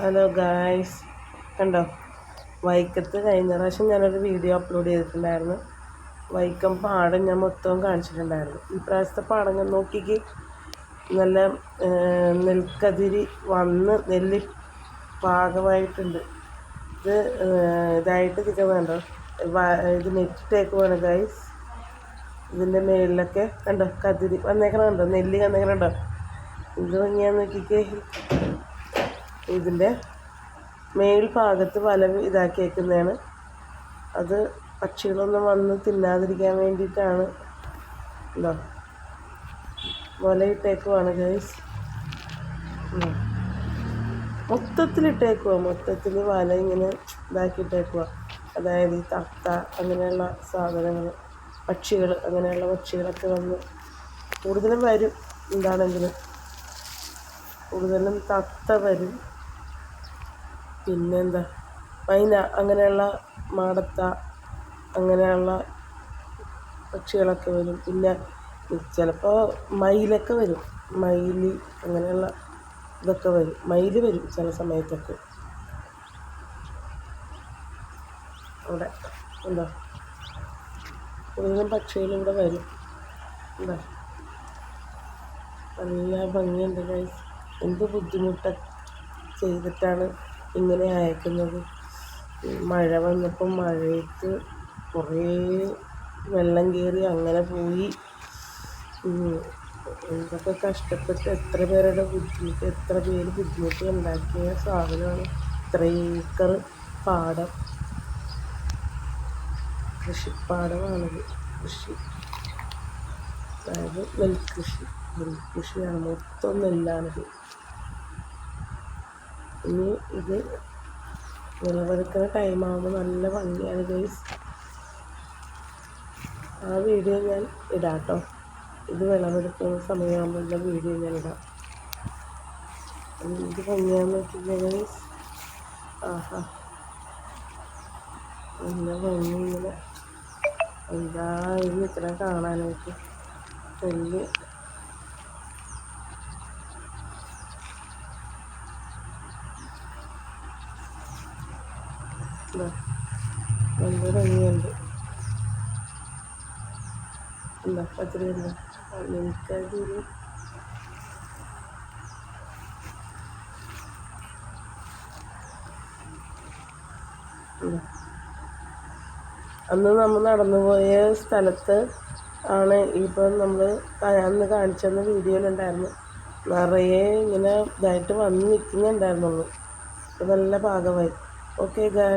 Hello guys കണ്ടോ? വൈക്കത്ത് കഴിഞ്ഞ പ്രാവശ്യം ഞാനൊരു വീഡിയോ അപ്ലോഡ് ചെയ്തിട്ടുണ്ടായിരുന്നു. വൈക്കം പാടം ഞാൻ മൊത്തവും കാണിച്ചിട്ടുണ്ടായിരുന്നു. ഈ പ്രാവശ്യത്തെ പാടം ഞാൻ നോക്കിക്ക് നല്ല നെൽക്കതിരി വന്ന് നെല്ല് പാകമായിട്ടുണ്ട്. ഇത് ഇതായിട്ട് നിൽക്കുന്നുണ്ടോ ഇത് നെറ്റിട്ടേക്ക് വേണം ഗൈസ് ഇതിന്റെ മേളിലൊക്കെ കണ്ടോ? കതിരി വന്നേക്കണ കണ്ടോ? നെല്ല് വന്നേക്കണുണ്ടോ ഇത് ഭംഗിയാന്ന് നോക്കിക്കേ. ഇതിന്റെ മേൽഭാഗത്ത് വല ഇതാക്കിയേക്കുന്നതാണ്. അത് പക്ഷികളൊന്നും വന്ന് തിന്നാതിരിക്കാൻ വേണ്ടിയിട്ടാണ്. ഉണ്ടോ വലയിട്ടേക്കുവാണ് ഗൈസ് മൊത്തത്തിലിട്ടേക്കുക മൊത്തത്തിൽ വല ഇങ്ങനെ ഇതാക്കിയിട്ടേക്കുക അതായത് ഈ തത്ത അങ്ങനെയുള്ള സാധനങ്ങൾ പക്ഷികൾ അങ്ങനെയുള്ള പക്ഷികളൊക്കെ വന്ന് കൂടുതലും വരും എന്താണെങ്കിലും. കൂടുതലും തത്ത വരും. പിന്നെന്താ? മൈന അങ്ങനെയുള്ള മാടത്ത അങ്ങനെയുള്ള പക്ഷികളൊക്കെ വരും. പിന്നെ ചിലപ്പോൾ മയിലൊക്കെ വരും. മയിൽ അങ്ങനെയുള്ള ഇതൊക്കെ വരും. മയിൽ വരും ചില സമയത്തൊക്കെ. അവിടെ എന്താ കൂടുതലും പക്ഷികൾ ഇവിടെ വരും. എന്താ നല്ല ഭംഗിയുണ്ട് ഗൈസ് എന്ത് ബുദ്ധിമുട്ട് ചെയ്തിട്ടാണ് ഇങ്ങനെ അയക്കുന്നത്. മഴ വന്നപ്പോൾ മഴയത്ത് കുറേ വെള്ളം കയറി അങ്ങനെ പോയി. എന്തൊക്കെ കഷ്ടപ്പെട്ട് എത്ര പേരുടെ ബുദ്ധിമുട്ട് എത്ര പേര് ബുദ്ധിമുട്ട് ഉണ്ടാക്കിയ സാധനമാണ് ഇത്ര ഏക്കർ പാടം. കൃഷിപ്പാടമാണത്. കൃഷി. അതായത് നെൽകൃഷി. നെൽകൃഷിയാണ് മൊത്തം നെല്ലാണിത്. ഇനി ഇത് വിളവെടുക്കുന്ന ടൈമാകുമ്പോൾ നല്ല ഭംഗിയാണ് ഗൈസ് ആ വീഡിയോ ഞാൻ ഇടാട്ടോ. ഇത് വിളവെടുക്കുന്ന സമയമാകുമ്പോൾ വീഡിയോ ഞാൻ ഇടാം. എന്ത് ഭംഗിയാന്ന് വെച്ചിട്ടുണ്ടെങ്കിൽ ഗൈസ് ആഹാ. നല്ല ഭംഗി ഇങ്ങനെ. എന്താ ഇത് ഇത്ര കാണാനായിട്ട്? വലിയ ഭംഗിയുണ്ട് എന്താ അന്ന് നമ്മൾ നടന്നു പോയ സ്ഥലത്ത് ആണ് ഇപ്പം നമ്മൾ അന്ന് കാണിച്ചെന്ന വീഡിയോയിലുണ്ടായിരുന്നു നിറയെ ഇങ്ങനെ ഇതായിട്ട് വന്ന് നിൽക്കുന്നുണ്ടായിരുന്നുള്ളൂ നല്ല പാകമായി. ഓക്കെ ഗാ